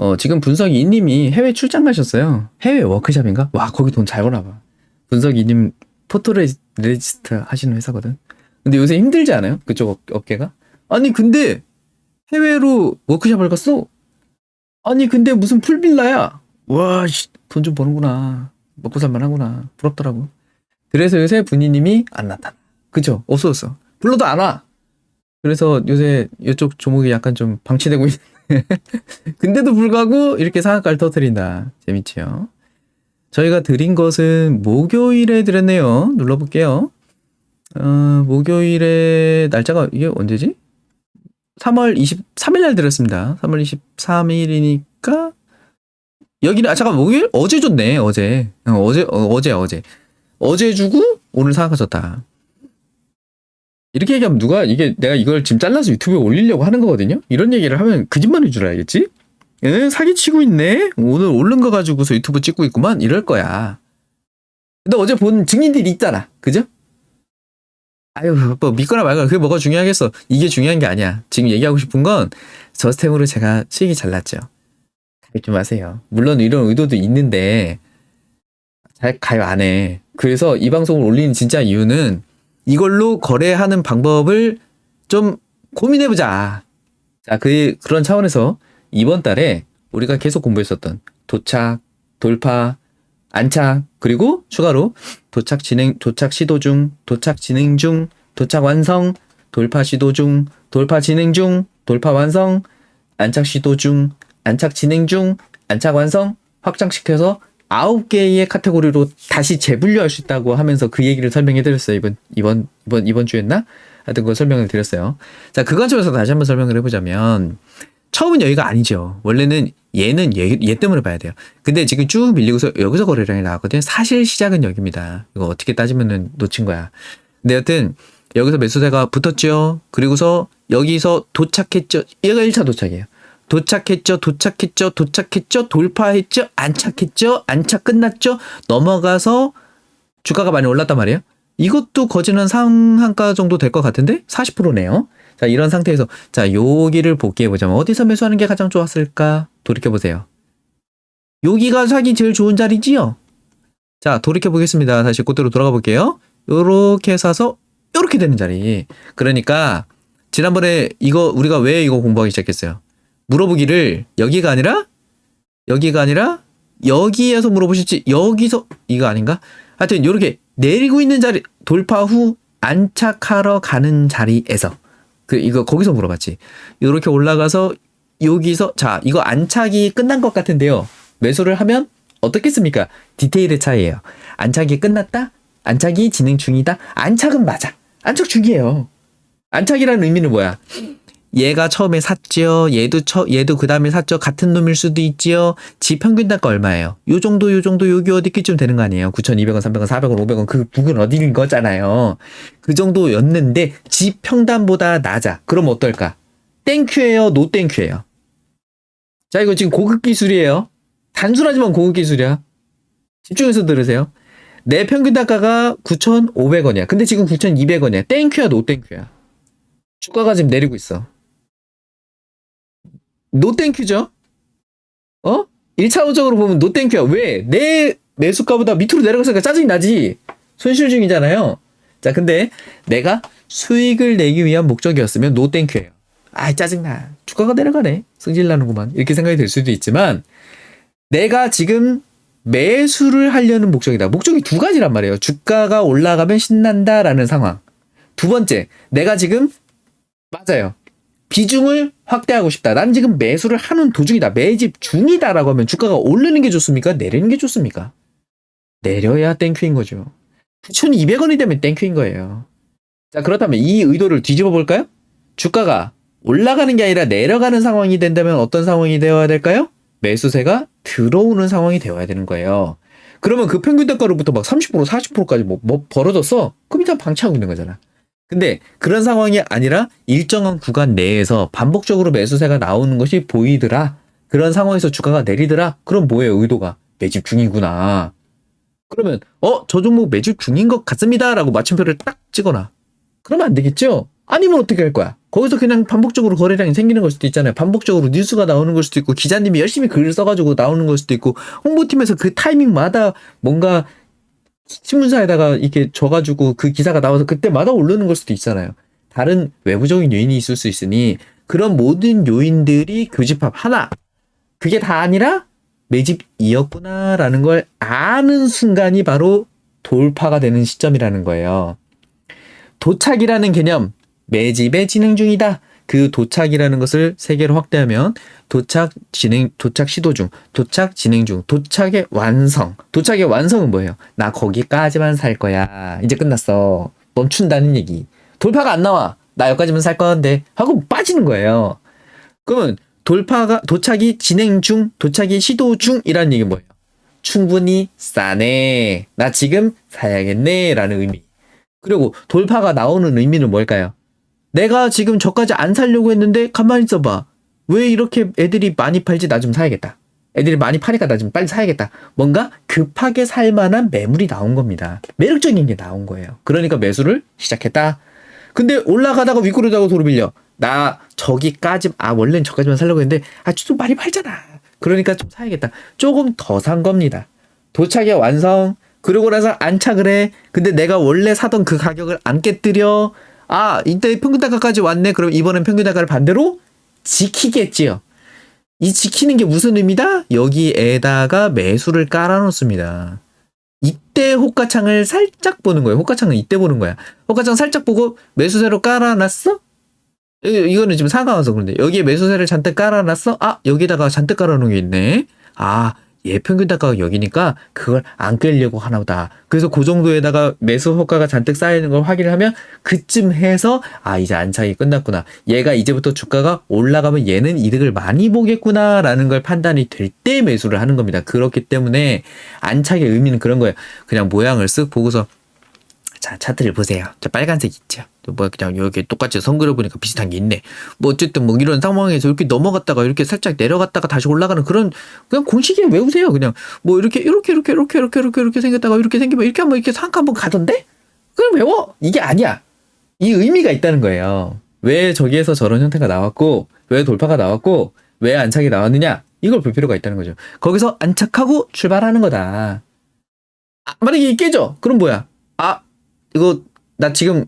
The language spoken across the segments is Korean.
어, 지금 분석 이님이 해외 출장 가셨어요. 해외 워크샵인가? 와, 거기 돈 잘 버나 봐. 분석 이님 포토레지스트 하시는 회사거든. 근데 요새 힘들지 않아요? 그쪽 업, 업계가? 아니, 근데 해외로 워크샵을 갔어? 아니, 근데 무슨 풀빌라야? 와, 돈좀 버는구나. 먹고 살만하구나. 부럽더라고. 그래서 요새 분이님이 안 나타나. 그죠? 없어졌어. 불러도 안 와. 그래서 요새 이쪽 종목이 약간 좀 방치되고 있는데. 근데도 불구하고 이렇게 상한가를 터뜨린다. 재밌지요? 저희가 드린 것은 목요일에 드렸네요. 눌러볼게요. 어, 목요일에 날짜가 이게 언제지? 3월 23일 날 드렸습니다. 3월 23일이니까 여기는 아 잠깐 목요일 어제 줬네 어제 어, 어제 어, 어제 어제 주고 오늘 상한가 졌다. 이렇게 얘기하면 누가 이게 내가 이걸 지금 잘라서 유튜브에 올리려고 하는 거거든요. 이런 얘기를 하면 거짓말인 줄 알겠지? 에, 사기치고 있네. 오늘 오른 거 가지고서 유튜브 찍고 있구만. 이럴 거야. 근데 어제 본 증인들이 있잖아. 그죠? 아유, 뭐 믿거나 말거나 그게 뭐가 중요하겠어. 이게 중요한 게 아니야. 지금 얘기하고 싶은 건 저스템으로 제가 수익이 잘 났죠. 가입 마세요. 물론 이런 의도도 있는데 잘 가입 안 해. 그래서 이 방송을 올리는 진짜 이유는 이걸로 거래하는 방법을 좀 고민해보자. 자, 그, 그런 차원에서 이번 달에 우리가 계속 공부했었던 도착, 돌파, 안착, 그리고 추가로 도착 진행, 도착 시도 중, 도착 진행 중, 도착 완성, 돌파 시도 중, 돌파 진행 중, 돌파 완성, 안착 시도 중, 안착 진행 중, 안착 완성, 확장시켜서 아홉 개의 카테고리로 다시 재분류할 수 있다고 하면서 그 얘기를 설명해 드렸어요. 이번, 이번, 이번, 이번 주였나? 하여튼 그거 설명을 드렸어요. 자, 그 관점에서 다시 한번 설명을 해 보자면, 처음은 여기가 아니죠. 원래는 얘는 얘, 얘 때문에 봐야 돼요. 근데 지금 쭉 밀리고서 여기서 거래량이 나왔거든요. 사실 시작은 여기입니다. 이거 어떻게 따지면은 놓친 거야. 근데 여튼, 여기서 매수세가 붙었죠. 그리고서 여기서 도착했죠. 얘가 1차 도착이에요. 도착했죠, 도착했죠, 도착했죠, 돌파했죠, 안착했죠, 안착 끝났죠, 넘어가서 주가가 많이 올랐단 말이에요. 이것도 거진한 상한가 정도 될 것 같은데 40%네요. 자 이런 상태에서 자 여기를 복귀해 보자면 어디서 매수하는 게 가장 좋았을까 돌이켜 보세요. 여기가 사기 제일 좋은 자리지요. 자 돌이켜 보겠습니다. 다시 그대로 돌아가 볼게요. 요렇게 사서 요렇게 되는 자리. 그러니까 지난번에 이거 우리가 왜 이거 공부하기 시작했어요? 물어보기를 여기가 아니라 여기가 아니라 여기에서 물어보실지 여기서 이거 아닌가? 하여튼 이렇게 내리고 있는 자리 돌파 후 안착하러 가는 자리에서 그 이거 거기서 물어봤지. 이렇게 올라가서 여기서 자 이거 안착이 끝난 것 같은데요. 매수를 하면 어떻겠습니까? 디테일의 차이예요. 안착이 끝났다. 안착이 진행 중이다. 안착은 맞아. 안착 중이에요. 안착이라는 의미는 뭐야? 얘가 처음에 샀죠. 얘도 처, 얘도 그 다음에 샀죠. 같은 놈일 수도 있지요. 지 평균 단가 얼마예요? 요 정도, 요 정도, 여기 어디쯤 되는 거 아니에요? 9,200원, 300원, 400원, 500원. 그 북은 어디인 거잖아요. 그 정도였는데, 지 평단보다 낮아. 그럼 어떨까? 땡큐예요? 노 땡큐예요? 자, 이거 지금 고급 기술이에요. 단순하지만 고급 기술이야. 집중해서 들으세요. 내 평균 단가가 9,500원이야. 근데 지금 9,200원이야. 땡큐야, 노 땡큐야? 주가가 지금 내리고 있어. 노땡큐죠? 어? 1차원적으로 보면 노땡큐야. 왜? 내 매수가보다 밑으로 내려갔으니까 짜증이 나지. 손실 중이잖아요. 자, 근데 내가 수익을 내기 위한 목적이었으면 노땡큐예요. 아, 짜증나. 주가가 내려가네. 승질 나는구만. 이렇게 생각이 들 수도 있지만 내가 지금 매수를 하려는 목적이다. 목적이 두 가지란 말이에요. 주가가 올라가면 신난다라는 상황. 두 번째, 내가 지금 맞아요. 비중을 확대하고 싶다. 난 지금 매수를 하는 도중이다. 매집 중이다라고 하면 주가가 오르는 게 좋습니까? 내리는 게 좋습니까? 내려야 땡큐인 거죠. 9,200원이 되면 땡큐인 거예요. 자, 그렇다면 이 의도를 뒤집어 볼까요? 주가가 올라가는 게 아니라 내려가는 상황이 된다면 어떤 상황이 되어야 될까요? 매수세가 들어오는 상황이 되어야 되는 거예요. 그러면 그 평균 단가로부터 막 30%, 40%까지 뭐, 뭐 벌어졌어? 그럼 일단 방치하고 있는 거잖아. 근데 그런 상황이 아니라 일정한 구간 내에서 반복적으로 매수세가 나오는 것이 보이더라. 그런 상황에서 주가가 내리더라. 그럼 뭐예요? 의도가 매집 중이구나. 그러면 어, 저 종목 매집 중인 것 같습니다라고 마침표를 딱 찍어놔. 그러면 안 되겠죠? 아니면 어떻게 할 거야? 거기서 그냥 반복적으로 거래량이 생기는 걸 수도 있잖아요. 반복적으로 뉴스가 나오는 걸 수도 있고 기자님이 열심히 글을 써가지고 나오는 걸 수도 있고 홍보팀에서 그 타이밍마다 뭔가 신문사에다가 이렇게 줘가지고 그 기사가 나와서 그때마다 오르는 걸 수도 있잖아요. 다른 외부적인 요인이 있을 수 있으니 그런 모든 요인들이 교집합 하나 그게 다 아니라 매집이었구나라는 걸 아는 순간이 바로 돌파가 되는 시점이라는 거예요. 도착이라는 개념 매집에 진행 중이다. 그 도착이라는 것을 세 개로 확대하면 도착 진행 도착 시도 중 도착 진행 중 도착의 완성 도착의 완성은 뭐예요? 나 거기까지만 살 거야 이제 끝났어 멈춘다는 얘기 돌파가 안 나와 나 여기까지만 살 건데 하고 빠지는 거예요. 그러면 돌파가 도착이 진행 중 도착이 시도 중이라는 얘기 뭐예요? 충분히 싸네 나 지금 사야겠네 라는 의미 그리고 돌파가 나오는 의미는 뭘까요? 내가 지금 저까지 안 살려고 했는데 가만히 있어봐. 왜 이렇게 애들이 많이 팔지? 나 좀 사야겠다. 애들이 많이 파니까 나 좀 빨리 사야겠다. 뭔가 급하게 살 만한 매물이 나온 겁니다. 매력적인 게 나온 거예요. 그러니까 매수를 시작했다. 근데 올라가다가 윗구르다가 도로 밀려. 나 저기까지 아 원래는 저까지만 살려고 했는데 아좀 많이 팔잖아. 그러니까 좀 사야겠다. 조금 더 산 겁니다. 도착의 완성. 그러고 나서 안착을 해. 근데 내가 원래 사던 그 가격을 안 깨뜨려. 아, 이때 평균 단가까지 왔네. 그럼 이번엔 평균 단가를 반대로 지키겠지요. 이 지키는 게 무슨 의미다? 여기에다가 매수를 깔아놓습니다. 이때 호가창을 살짝 보는 거예요. 호가창은 이때 보는 거야. 호가창 살짝 보고 매수세로 깔아놨어? 이- 이거는 지금 상가와서 그런데 여기에 매수세를 잔뜩 깔아놨어? 아 여기다가 잔뜩 깔아놓은 게 있네. 아 얘 평균 단가가 여기니까 그걸 안 끌려고 하나 보다. 그래서 그 정도에다가 매수 효과가 잔뜩 쌓이는 걸 확인을 하면 그쯤 해서 아 이제 안착이 끝났구나. 얘가 이제부터 주가가 올라가면 얘는 이득을 많이 보겠구나라는 걸 판단이 될 때 매수를 하는 겁니다. 그렇기 때문에 안착의 의미는 그런 거예요. 그냥 모양을 쓱 보고서 자 차트를 보세요. 저 빨간색 있죠. 또뭐 그냥 여기 똑같이 선 그려보니까 비슷한 게 있네. 뭐 어쨌든 뭐 이런 상황에서 이렇게 넘어갔다가 이렇게 살짝 내려갔다가 다시 올라가는 그런 그냥 공식에 외우세요. 그냥 뭐 이렇게 이렇게 이렇게 이렇게 이렇게 이렇게 이렇게 생겼다가 이렇게 생기면 이렇게 한번 이렇게 상가 한번 가던데? 그럼 외워. 이게 아니야. 이 의미가 있다는 거예요. 왜 저기에서 저런 형태가 나왔고 왜 돌파가 나왔고 왜 안착이 나왔느냐? 이걸 볼 필요가 있다는 거죠. 거기서 안착하고 출발하는 거다. 아, 만약에 이게 깨져. 그럼 뭐야? 아, 이거 나 지금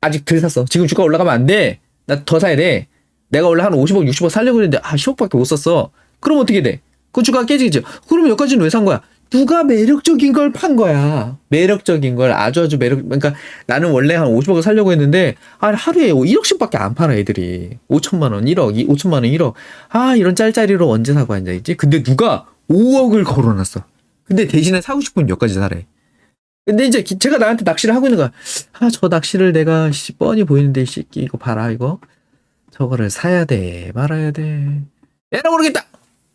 아직 덜 샀어. 지금 주가 올라가면 안 돼. 나 더 사야 돼. 내가 원래 한 50억, 60억 살려고 했는데 아 10억밖에 못 샀어. 그럼 어떻게 돼? 그 주가가 깨지겠죠. 그러면 여기까지는 왜 산 거야? 누가 매력적인 걸 판 거야. 매력적인 걸 아주 아주 매력 그러니까 나는 원래 한 50억을 살려고 했는데 아 하루에 1억씩 밖에 안 팔아 애들이 5천만 원 1억 2, 5천만 원 1억 아 이런 짤짤이로 언제 사고 앉아 있지? 근데 누가 5억을 걸어놨어. 근데 대신에 사고 싶으면 여기까지 사래. 근데 이제 기- 제가 나한테 낚시를 하고 있는 거야. 아, 저 낚시를 내가 씨, 뻔히 보이는데 이 새끼 이거 봐라 이거. 저거를 사야 돼, 말아야 돼. 에라 모르겠다.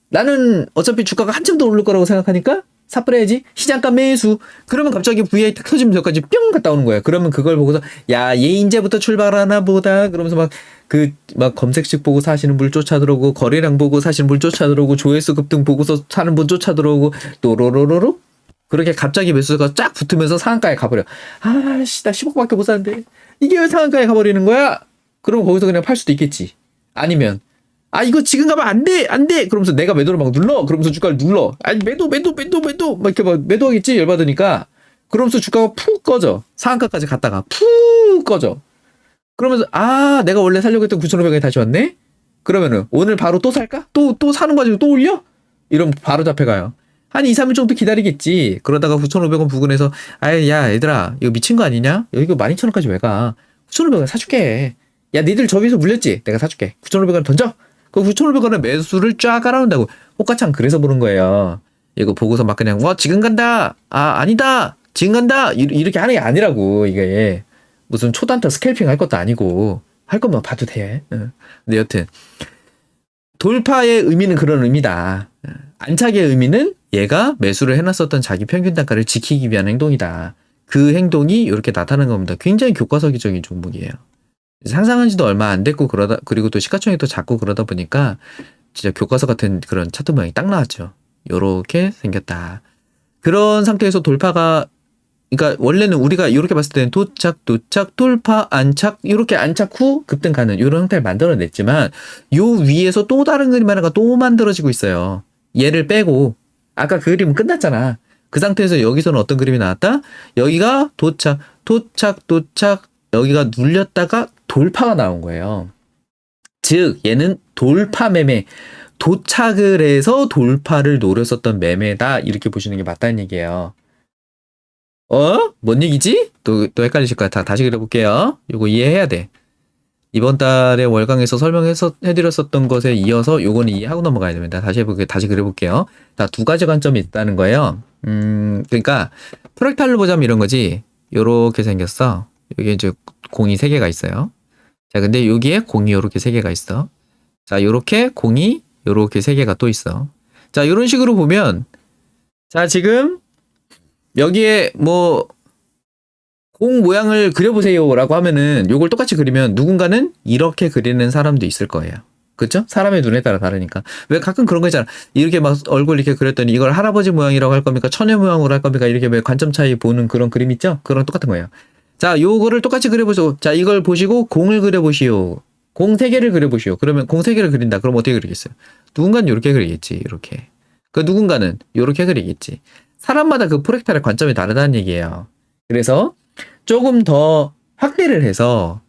나는 어차피 주가가 한참 더 오를 거라고 생각하니까 삽불해야지. 시장가 매수. 그러면 갑자기 VI 탁 터지면서 여기까지 뿅 갔다 오는 거야. 그러면 그걸 보고서 야, 얘 인제부터 출발하나 보다. 그러면서 막 그 막 검색식 보고 사시는 분 쫓아 들어오고 거래량 보고 사시는 분 쫓아 들어오고 조회수 급등 보고서 사는 분 쫓아 들어오고 또로로로로 그렇게 갑자기 매수가 쫙 붙으면서 상한가에 가버려. 아씨, 나 10억밖에 못 사는데. 이게 왜 상한가에 가버리는 거야? 그럼 거기서 그냥 팔 수도 있겠지. 아니면, 아, 이거 지금 가면 안 돼! 안 돼! 그러면서 내가 매도를 막 눌러! 그러면서 주가를 눌러! 아니, 매도, 매도, 매도, 매도! 막 이렇게 막 매도하겠지? 열받으니까. 그러면서 주가가 푹 꺼져. 상한가까지 갔다가 푹 꺼져. 그러면서, 아, 내가 원래 살려고 했던 9,500원이 다시 왔네? 그러면은, 오늘 바로 또 살까? 또, 또 사는 거 가지고 또 올려? 이러면 바로 잡혀가요. 한 2, 3일 정도 기다리겠지. 그러다가 9,500원 부근에서, 아이, 야, 얘들아, 이거 미친 거 아니냐? 여기 12,000원까지 왜 가? 9,500원 사줄게. 야, 니들 저 위에서 물렸지? 내가 사줄게. 9,500원 던져? 그 9,500원에 매수를 쫙 깔아놓는다고. 호가창 그래서 보는 거예요. 이거 보고서 막 그냥, 와, 지금 간다! 아, 아니다! 지금 간다! 이- 이렇게 하는 게 아니라고, 이게. 무슨 초단타 스캘핑 할 것도 아니고. 할 거면 봐도 돼. 응. 근데 여튼. 돌파의 의미는 그런 의미다. 안착의 의미는 얘가 매수를 해놨었던 자기 평균 단가를 지키기 위한 행동이다. 그 행동이 이렇게 나타나는 겁니다. 굉장히 교과서기적인 종목이에요. 상상한 지도 얼마 안 됐고 그러다 그리고 또 시가총액 도 작고 그러다 보니까 진짜 교과서 같은 그런 차트 모양이 딱 나왔죠. 요렇게 생겼다. 그런 상태에서 돌파가 그러니까 원래는 우리가 이렇게 봤을 때는 도착, 도착, 돌파, 안착 이렇게 안착 후 급등 가는 이런 형태를 만들어냈지만 요 위에서 또 다른 그림 하나가 또 만들어지고 있어요. 얘를 빼고 아까 그 그림은 끝났잖아. 그 상태에서 여기서는 어떤 그림이 나왔다? 여기가 도착, 도착, 도착 여기가 눌렸다가 돌파가 나온 거예요. 즉 얘는 돌파 매매 도착을 해서 돌파를 노렸었던 매매다 이렇게 보시는 게 맞다는 얘기예요. 어? 뭔 얘기지? 또, 또 헷갈리실 것 같아. 다시 그려볼게요. 이거 이해해야 돼. 이번 달에 월강에서 설명해서 해드렸었던 것에 이어서 요거는 이해하고 넘어가야 됩니다. 다시 해볼게요. 다시 그려볼게요. 자, 두 가지 관점이 있다는 거예요. 음, 그러니까 프랙탈로 보자면 이런 거지. 요렇게 생겼어. 여기 이제 공이 세 개가 있어요. 자, 근데 여기에 공이 요렇게 세 개가 있어. 자, 요렇게 공이 요렇게 세 개가 또 있어. 자, 요런 식으로 보면 자, 지금 여기에 뭐 공 모양을 그려보세요라고 하면은 요걸 똑같이 그리면 누군가는 이렇게 그리는 사람도 있을 거예요. 그쵸? 사람의 눈에 따라 다르니까. 왜 가끔 그런 거 있잖아. 이렇게 막 얼굴 이렇게 그렸더니 이걸 할아버지 모양이라고 할 겁니까? 처녀 모양으로 할 겁니까? 이렇게 왜 관점 차이 보는 그런 그림 있죠? 그런 똑같은 거예요. 자, 요거를 똑같이 그려보세요. 자, 이걸 보시고 공을 그려보시오. 공 세 개를 그려보시오. 그러면 공 세 개를 그린다. 그럼 어떻게 그리겠어요? 누군가는 이렇게 그리겠지. 이렇게. 그 누군가는 이렇게 그리겠지. 사람마다 그 프랙탈의 관점이 다르다는 얘기예요. 그래서 조금 더 확대를 해서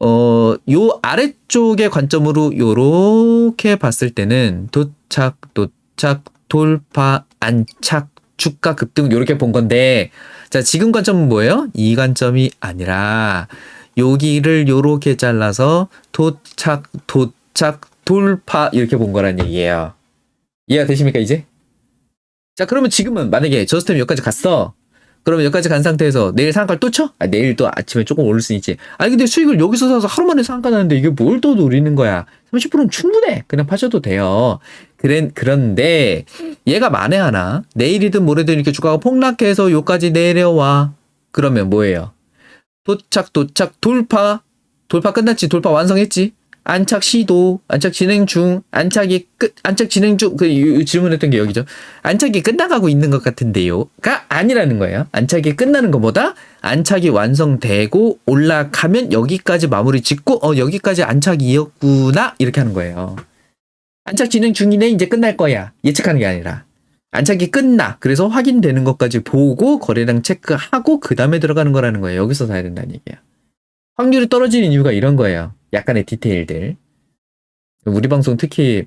어, 요 아래쪽의 관점으로 요렇게 봤을 때는 도착, 도착, 돌파, 안착, 주가 급등 요렇게 본 건데 자, 지금 관점은 뭐예요? 이 관점이 아니라 여기를 요렇게 잘라서 도착, 도착, 돌파 이렇게 본 거란 얘기예요. 이해가 되십니까, 이제? 자, 그러면 지금은 만약에 저스템 여기까지 갔어. 그러면 여기까지 간 상태에서 내일 상한가를 또 쳐? 아, 내일 또 아침에 조금 오를 수 있지. 아니, 근데 수익을 여기서 사서 하루 만에 상한가 나는데 이게 뭘 또 노리는 거야? 30%는 충분해. 그냥 파셔도 돼요. 그래, 그런데 얘가 만에 하나 내일이든 모레든 이렇게 주가가 폭락해서 여기까지 내려와. 그러면 뭐예요? 도착, 도착, 돌파. 돌파 끝났지? 돌파 완성했지? 안착 시도, 안착 진행 중, 안착이 끝, 안착 진행 중, 그 유- 질문했던 게 여기죠. 안착이 끝나가고 있는 것 같은데요.가 아니라는 거예요. 안착이 끝나는 것보다 안착이 완성되고 올라가면 여기까지 마무리 짓고, 어, 여기까지 안착이었구나. 이렇게 하는 거예요. 안착 진행 중이네. 이제 끝날 거야. 예측하는 게 아니라. 안착이 끝나. 그래서 확인되는 것까지 보고 거래량 체크하고 그 다음에 들어가는 거라는 거예요. 여기서 사야 된다는 얘기야. 확률이 떨어지는 이유가 이런 거예요. 약간의 디테일들. 우리 방송 특히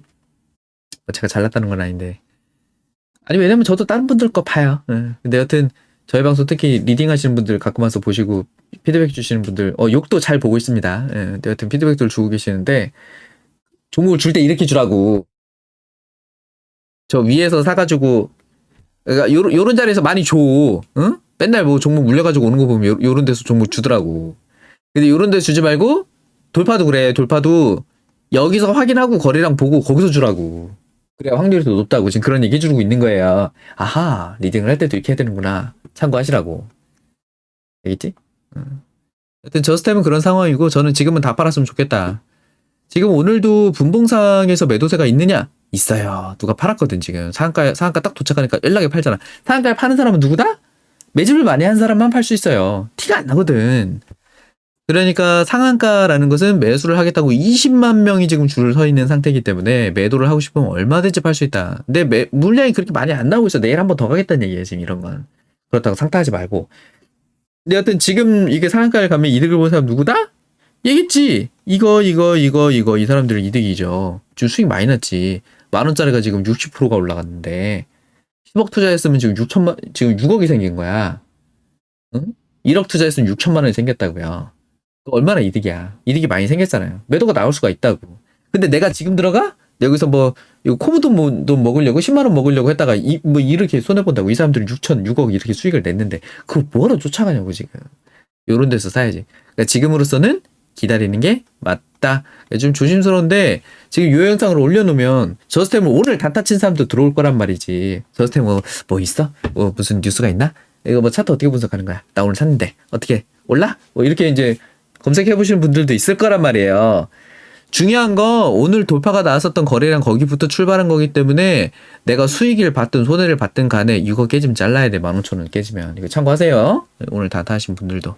뭐 제가 잘났다는 건 아닌데. 아니 왜냐면 저도 다른 분들 거 봐요. 예. 근데 여튼 저희 방송 특히 리딩 하시는 분들 가끔 와서 보시고 피드백 주시는 분들 어 욕도 잘 보고 있습니다. 예. 근데 여튼 피드백들 주고 계시는데 종목을 줄 때 이렇게 주라고. 저 위에서 사가지고 그러니까 요런, 요런 자리에서 많이 줘. 응? 맨날 뭐 종목 물려가지고 오는 거 보면 요, 요런 데서 종목 주더라고. 근데 요런 데 주지 말고 돌파도 그래. 돌파도 여기서 확인하고 거래량 보고 거기서 주라고. 그래야 확률이 더 높다고 지금 그런 얘기 해주고 있는 거예요. 아하 리딩을 할 때도 이렇게 해야 되는구나. 참고하시라고. 알겠지? 응. 여튼 저스템은 그런 상황이고 저는 지금은 다 팔았으면 좋겠다. 지금 오늘도 분봉상에서 매도세가 있느냐? 있어요. 누가 팔았거든 지금 상한가 상한가 딱 도착하니까 연락에 팔잖아. 상한가에 파는 사람은 누구다? 매집을 많이 한 사람만 팔 수 있어요. 티가 안 나거든. 그러니까 상한가라는 것은 매수를 하겠다고 20만 명이 지금 줄을 서 있는 상태이기 때문에 매도를 하고 싶으면 얼마든지 팔 수 있다. 근데 매, 물량이 그렇게 많이 안 나오고 있어. 내일 한 번 더 가겠다는 얘기예요, 지금 이런 건. 그렇다고 상타하지 말고. 근데 여튼 지금 이게 상한가를 가면 이득을 본 사람 누구다? 얘겠지. 이거, 이거, 이거, 이거. 이 사람들은 이득이죠. 지금 수익 많이 났지. 만 원짜리가 지금 60%가 올라갔는데 10억 투자했으면 지금 6천만 지금 6억이 생긴 거야. 응? 1억 투자했으면 6천만 원이 생겼다고요. 그 얼마나 이득이야. 이득이 많이 생겼잖아요. 매도가 나올 수가 있다고. 근데 내가 지금 들어가 여기서 뭐 이거 코브돈 뭐, 돈 먹으려고 10만 원 먹으려고 했다가 이, 뭐 이렇게 손해 본다고 이 사람들은 6천 6억 이렇게 수익을 냈는데 그걸 뭐하러 쫓아가냐고 지금. 요런 데서 사야지. 그러니까 지금으로서는 기다리는 게 맞다. 좀 조심스러운데 지금 요 영상을 올려놓으면 저스템을 오늘 단타 친 사람도 들어올 거란 말이지. 저스템 뭐, 뭐 있어? 뭐 무슨 뉴스가 있나? 이거 뭐 차트 어떻게 분석하는 거야? 나 오늘 샀는데 어떻게 올라? 뭐 이렇게 이제 검색해 보시는 분들도 있을 거란 말이에요. 중요한 거 오늘 돌파가 나왔었던 거래량 거기부터 출발한 거기 때문에 내가 수익을 받든 손해를 받든 간에 이거 깨지면 잘라야 돼. 15,000원 깨지면. 이거 참고하세요. 오늘 다 타신 분들도